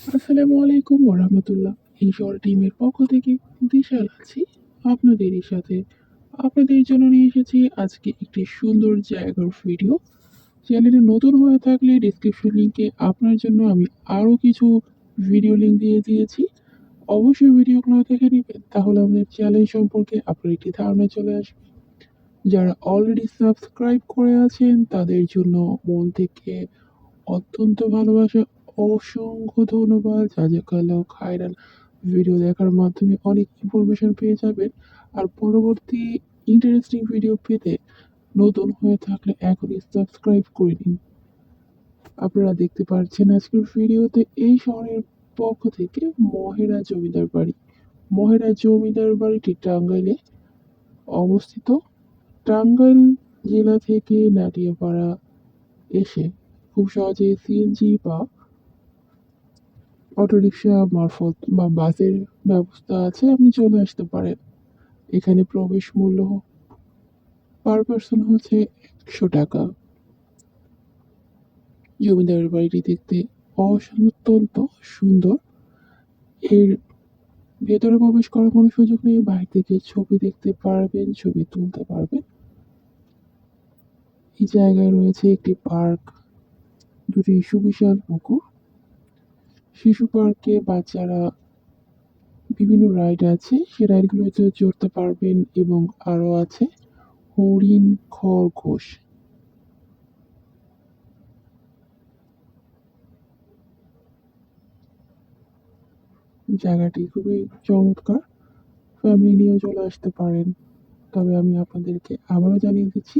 আসসালামু আলাইকুম ওরহামতুল্লাহ। শহর টিমের পক্ষ থেকে দিশাল আছি আপনাদেরই সাথে। আপনাদের জন্য নিয়ে এসেছি আজকে একটি সুন্দর জায়গার ভিডিও। চ্যানেলে নতুন হয়ে থাকলে ডিসক্রিপশন লিঙ্কে আপনার জন্য আমি আরও কিছু ভিডিও লিঙ্ক দিয়ে দিয়েছি। অবশ্যই ভিডিওগুলো দেখে নেবেন, তাহলে আমাদের চ্যানেল সম্পর্কে আপনার একটি ধারণা চলে আসবে। যারা অলরেডি সাবস্ক্রাইব করে আছেন, তাদের জন্য মন থেকে অত্যন্ত ভালোবাসা অসংখ্য ধন্যবাদ। জাজাকাল্লাহ খায়রান ভিডিও দেখার মাধ্যমে অনেক ইনফরমেশন পেয়ে যাবেন। আর পরবর্তী ইন্টারেস্টিং ভিডিও পেতে নতুন হয়ে থাকলে এখনই সাবস্ক্রাইব করে নিন। আপনারা দেখতে পাচ্ছেন আজকের ভিডিওতে এই শহরের পক্ষ থেকে মহেরা জমিদার বাড়ি। মহেরা জমিদার বাড়িটি টাঙ্গাইলে অবস্থিত। টাঙ্গাইল জেলা থেকে নাটিয়াপাড়া এসে খুব সহজে সিএনজি বা অটোরিকশা, মারফত বা বাসের ব্যবস্থা আছে, আপনি চলে আসতে পারেন। এখানে প্রবেশ মূল্য পার পার্সন হচ্ছে একশো টাকা। জমিদারের বাড়িটি দেখতে অত্যন্ত সুন্দর। এর ভেতরে প্রবেশ করার কোনো সুযোগ নেই, বাইরে থেকে ছবি দেখতে পারবেন, ছবি তুলতে পারবেন। এই জায়গায় রয়েছে একটি পার্ক, দুটি সুবিশাল পুকুর। শিশু পার্কে বাচ্চারা বিভিন্ন রাইড আছে সেই রাইডগুলোতে চড়তে পারবেন এবং আরও আছে হরিণ খরগোশ। জায়গাটি খুবই চমৎকার। ফ্যামিলি নিয়েও চলে আসতে পারেন। তবে আমি আপনাদেরকে আবারও জানিয়ে দিচ্ছি